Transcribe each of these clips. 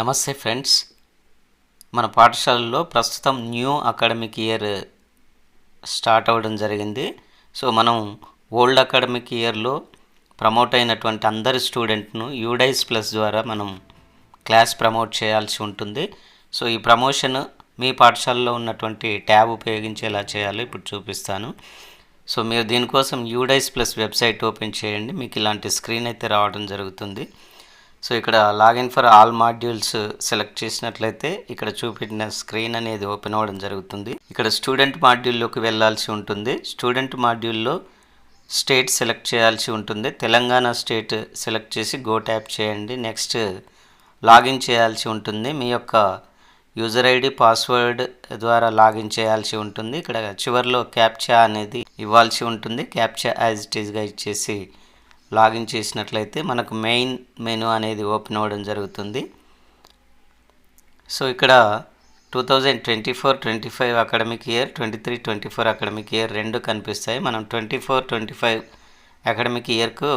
నమస్తే ఫ్రెండ్స్. మన పాఠశాలలో ప్రస్తుతం న్యూ అకాడమిక్ ఇయర్ స్టార్ట్ అవ్వడం జరిగింది. సో మనం ఓల్డ్ అకాడమిక్ ఇయర్లో ప్రమోట్ అయినటువంటి అందరి స్టూడెంట్ను యూడైస్ ప్లస్ ద్వారా మనం క్లాస్ ప్రమోట్ చేయాల్సి ఉంటుంది. సో ఈ ప్రమోషన్ మీ పాఠశాలలో ఉన్నటువంటి ట్యాబ్ ఉపయోగించేలా చేయాలో. ఇప్పుడు చూపిస్తాను. సో మీరు దీనికోసం యూడైస్ ప్లస్ వెబ్సైట్ ఓపెన్ చేయండి. మీకు ఇలాంటి స్క్రీన్ అయితే రావడం జరుగుతుంది. సో ఇక్కడ login for all modules select చేసినట్లయితే ఇక్కడ చూపెట్టిన స్క్రీన్ అనేది ఓపెన్ అవ్వడం జరుగుతుంది. ఇక్కడ స్టూడెంట్ మాడ్యూల్లోకి వెళ్ళాల్సి ఉంటుంది. స్టూడెంట్ మాడ్యూల్లో స్టేట్ సెలెక్ట్ చేయాల్సి ఉంటుంది. తెలంగాణ స్టేట్ సెలెక్ట్ చేసి గో ట్యాప్ చేయండి. నెక్స్ట్ లాగిన్ చేయాల్సి ఉంటుంది. మీ యొక్క యూజర్ ఐడి పాస్వర్డ్ ద్వారా లాగిన్ చేయాల్సి ఉంటుంది. ఇక్కడ చివరిలో క్యాప్చా అనేది ఇవ్వాల్సి ఉంటుంది. క్యాప్చా యాజ్ ఇట్ ఈస్గా ఇచ్చేసి లాగిన్ చేసినట్లయితే మనకు మెయిన్ మెనూ అనేది ఓపెన్ అవ్వడం జరుగుతుంది. సో ఇక్కడ two thousand twenty four twenty five academic year twenty three twenty four academic year రెండు కనిపిస్తాయి. మనం twenty four twenty five academic ఇయర్కు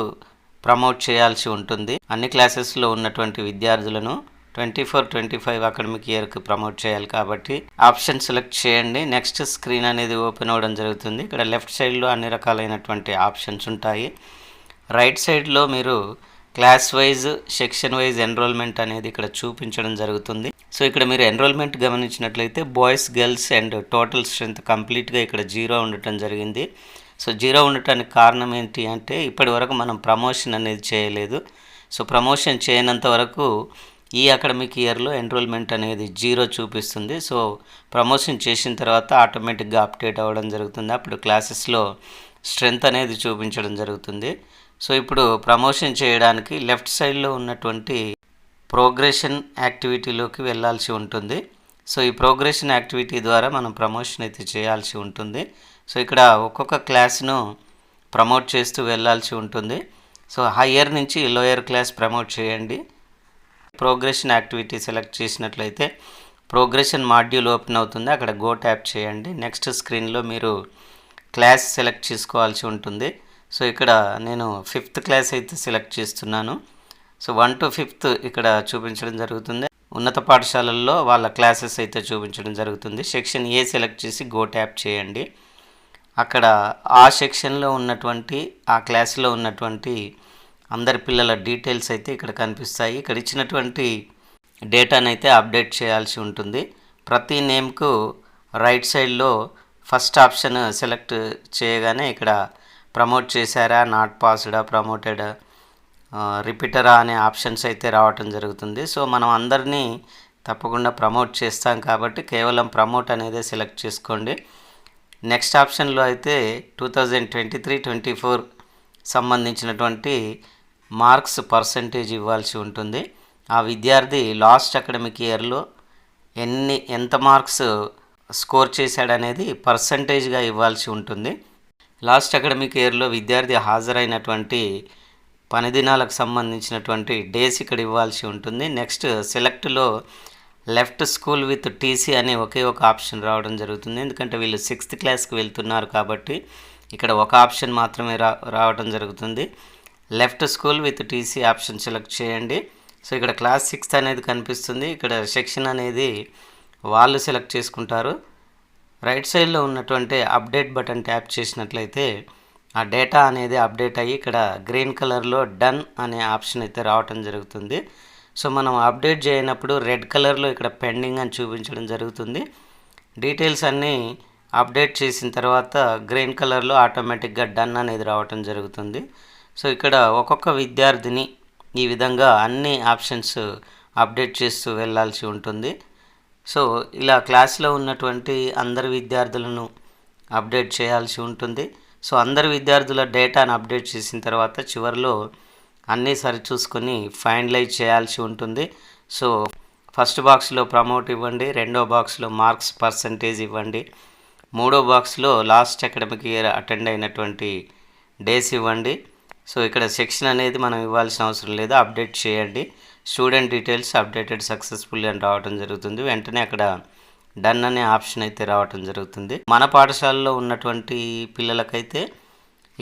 promote చేయాల్సి ఉంటుంది. అన్ని క్లాసెస్లో ఉన్నటువంటి విద్యార్థులను twenty four twenty five academic ఇయర్కి ప్రమోట్ చేయాలి కాబట్టి ఆప్షన్ సెలెక్ట్ చేయండి. నెక్స్ట్ స్క్రీన్ అనేది ఓపెన్ అవ్వడం జరుగుతుంది. ఇక్కడ లెఫ్ట్ సైడ్లో అన్ని రకాలైనటువంటి ఆప్షన్స్ ఉంటాయి. రైట్ సైడ్లో మీరు class wise section wise enrollment అనేది ఇక్కడ చూపించడం జరుగుతుంది. సో ఇక్కడ మీరు ఎన్రోల్మెంట్ గమనించినట్లయితే boys girls and total strength కంప్లీట్గా ఇక్కడ జీరో ఉండటం జరిగింది. సో జీరో ఉండటానికి కారణం ఏంటి అంటే ఇప్పటి వరకు మనం ప్రమోషన్ అనేది చేయలేదు. సో ప్రమోషన్ చేయనంత వరకు ఈ అకాడమిక్ ఇయర్లో ఎన్రోల్మెంట్ అనేది జీరో చూపిస్తుంది. సో ప్రమోషన్ చేసిన తర్వాత ఆటోమేటిక్గా అప్డేట్ అవ్వడం జరుగుతుంది. అప్పుడు క్లాసెస్లో స్ట్రెంత్ అనేది చూపించడం జరుగుతుంది. సో ఇప్పుడు ప్రమోషన్ చేయడానికి లెఫ్ట్ సైడ్లో ఉన్నటువంటి ప్రోగ్రెషన్ యాక్టివిటీలోకి వెళ్ళాల్సి ఉంటుంది. సో ఈ ప్రోగ్రెషన్ యాక్టివిటీ ద్వారా మనం ప్రమోషన్ అయితే చేయాల్సి ఉంటుంది. సో ఇక్కడ ఒక్కొక్క క్లాస్ను ప్రమోట్ చేస్తూ వెళ్ళాల్సి ఉంటుంది. సో హయ్యర్ నుంచి లోయర్ క్లాస్ ప్రమోట్ చేయండి. ప్రోగ్రెషన్ యాక్టివిటీ సెలెక్ట్ చేసినట్లయితే ప్రోగ్రెషన్ మాడ్యూల్ ఓపెన్ అవుతుంది. అక్కడ గో ట్యాప్ చేయండి. నెక్స్ట్ స్క్రీన్లో మీరు క్లాస్ సెలెక్ట్ చేసుకోవాల్సి ఉంటుంది. సో ఇక్కడ నేను ఫిఫ్త్ క్లాస్ అయితే సెలెక్ట్ చేస్తున్నాను. సో వన్ టు ఫిఫ్త్ ఇక్కడ చూపించడం జరుగుతుంది. ఉన్నత పాఠశాలల్లో వాళ్ళ క్లాసెస్ అయితే చూపించడం జరుగుతుంది. సెక్షన్ ఏ సెలెక్ట్ చేసి గో ట్యాప్ చేయండి. అక్కడ ఆ సెక్షన్లో ఉన్నటువంటి ఆ క్లాస్లో ఉన్నటువంటి అందరి పిల్లల డీటెయిల్స్ అయితే ఇక్కడ కనిపిస్తాయి. ఇక్కడ ఇచ్చినటువంటి డేటానైతే అప్డేట్ చేయాల్సి ఉంటుంది. ప్రతి నేమ్కు రైట్ సైడ్లో ఫస్ట్ ఆప్షన్ సెలెక్ట్ చేయగానే ఇక్కడ ప్రమోట్ చేశారా నాట్ పాస్డా ప్రమోటెడ్ రిపీటరా అనే ఆప్షన్స్ అయితే రావటం జరుగుతుంది. సో మనం అందరినీ తప్పకుండా ప్రమోట్ చేస్తాం కాబట్టి కేవలం ప్రమోట్ అనేది సెలెక్ట్ చేసుకోండి. నెక్స్ట్ ఆప్షన్లో అయితే two thousand twenty three twenty four సంబంధించినటువంటి మార్క్స్ పర్సంటేజ్ ఇవ్వాల్సి ఉంటుంది. ఆ విద్యార్థి లాస్ట్ అకాడమిక్ ఇయర్లో ఎన్ని ఎంత మార్క్స్ స్కోర్ చేశాడనేది పర్సంటేజ్గా ఇవ్వాల్సి ఉంటుంది. లాస్ట్ అకాడమిక్ ఇయర్లో విద్యార్థి హాజరైనటువంటి పని దినాలకు సంబంధించినటువంటి డేస్ ఇక్కడ ఇవ్వాల్సి ఉంటుంది. నెక్స్ట్ సెలెక్ట్లో లెఫ్ట్ స్కూల్ విత్ టీసీ అనే ఒకే ఒక ఆప్షన్ రావడం జరుగుతుంది. ఎందుకంటే వీళ్ళు సిక్స్త్ క్లాస్కి వెళ్తున్నారు కాబట్టి ఇక్కడ ఒక ఆప్షన్ మాత్రమే రా రావడం జరుగుతుంది. Left school with TC option select చేయండి. సో ఇక్కడ క్లాస్ సిక్స్త్ అనేది కనిపిస్తుంది. ఇక్కడ సెక్షన్ అనేది వాళ్ళు సెలెక్ట్ చేసుకుంటారు. రైట్ సైడ్లో ఉన్నటువంటి అప్డేట్ బటన్ ట్యాప్ చేసినట్లయితే ఆ డేటా అనేది అప్డేట్ అయ్యి ఇక్కడ గ్రీన్ కలర్లో డన్ అనే ఆప్షన్ అయితే రావటం జరుగుతుంది. సో మనం అప్డేట్ చేయనప్పుడు రెడ్ కలర్లో ఇక్కడ పెండింగ్ అని చూపించడం జరుగుతుంది. డీటెయిల్స్ అన్నీ అప్డేట్ చేసిన తర్వాత గ్రీన్ కలర్లో ఆటోమేటిక్గా డన్ అనేది రావటం జరుగుతుంది. సో ఇక్కడ ఒక్కొక్క విద్యార్థిని ఈ విధంగా అన్ని ఆప్షన్స్ అప్డేట్ చేస్తూ వెళ్ళాల్సి ఉంటుంది. సో ఇలా క్లాస్లో ఉన్నటువంటి అందరి విద్యార్థులను అప్డేట్ చేయాల్సి ఉంటుంది. సో అందరి విద్యార్థుల డేటాను అప్డేట్ చేసిన తర్వాత చివరిలో అన్నీ సరిచూసుకొని ఫైనలైజ్ చేయాల్సి ఉంటుంది. సో ఫస్ట్ బాక్స్లో ప్రమోట్ ఇవ్వండి రెండో బాక్స్లో మార్క్స్ పర్సంటేజ్ ఇవ్వండి మూడో బాక్స్లో లాస్ట్ అకాడమిక్ ఇయర్ అటెండ్ అయినటువంటి డేస్ ఇవ్వండి. సో ఇక్కడ సెక్షన్ అనేది మనం ఇవ్వాల్సిన అవసరం లేదు అప్డేట్ చేయండి. స్టూడెంట్ డీటెయిల్స్ అప్డేటెడ్ సక్సెస్ఫుల్ అని రావడం జరుగుతుంది. వెంటనే అక్కడ డన్ అనే ఆప్షన్ అయితే రావటం జరుగుతుంది. మన పాఠశాలలో ఉన్నటువంటి పిల్లలకైతే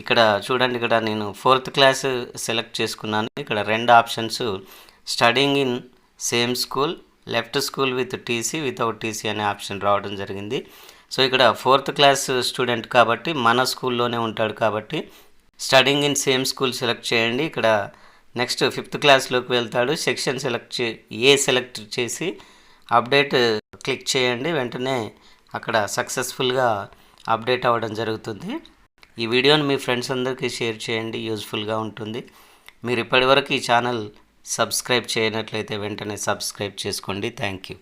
ఇక్కడ చూడండి ఇక్కడ నేను ఫోర్త్ క్లాస్ సెలెక్ట్ చేసుకున్నాను. ఇక్కడ రెండు options studying in same school left school with TC without TC అనే ఆప్షన్ రావడం జరిగింది. సో ఇక్కడ ఫోర్త్ క్లాస్ స్టూడెంట్ కాబట్టి మన స్కూల్లోనే ఉంటాడు కాబట్టి studying in same school select చేయండి. ఇక్కడ నెక్స్ట్ ఫిఫ్త్ క్లాస్లోకి వెళ్తాడు. సెక్షన్ సెలెక్ట్ చే ఏ సెలెక్ట్ చేసి అప్డేట్ క్లిక్ చేయండి. వెంటనే అక్కడ సక్సెస్ఫుల్గా అప్డేట్ అవ్వడం జరుగుతుంది. ఈ వీడియోని మీ ఫ్రెండ్స్ అందరికీ షేర్ చేయండి. యూజ్ఫుల్గా ఉంటుంది. మీరు ఇప్పటివరకు ఈ ఛానల్ సబ్స్క్రైబ్ చేయనట్లయితే వెంటనే సబ్స్క్రైబ్ చేసుకోండి. Thank you.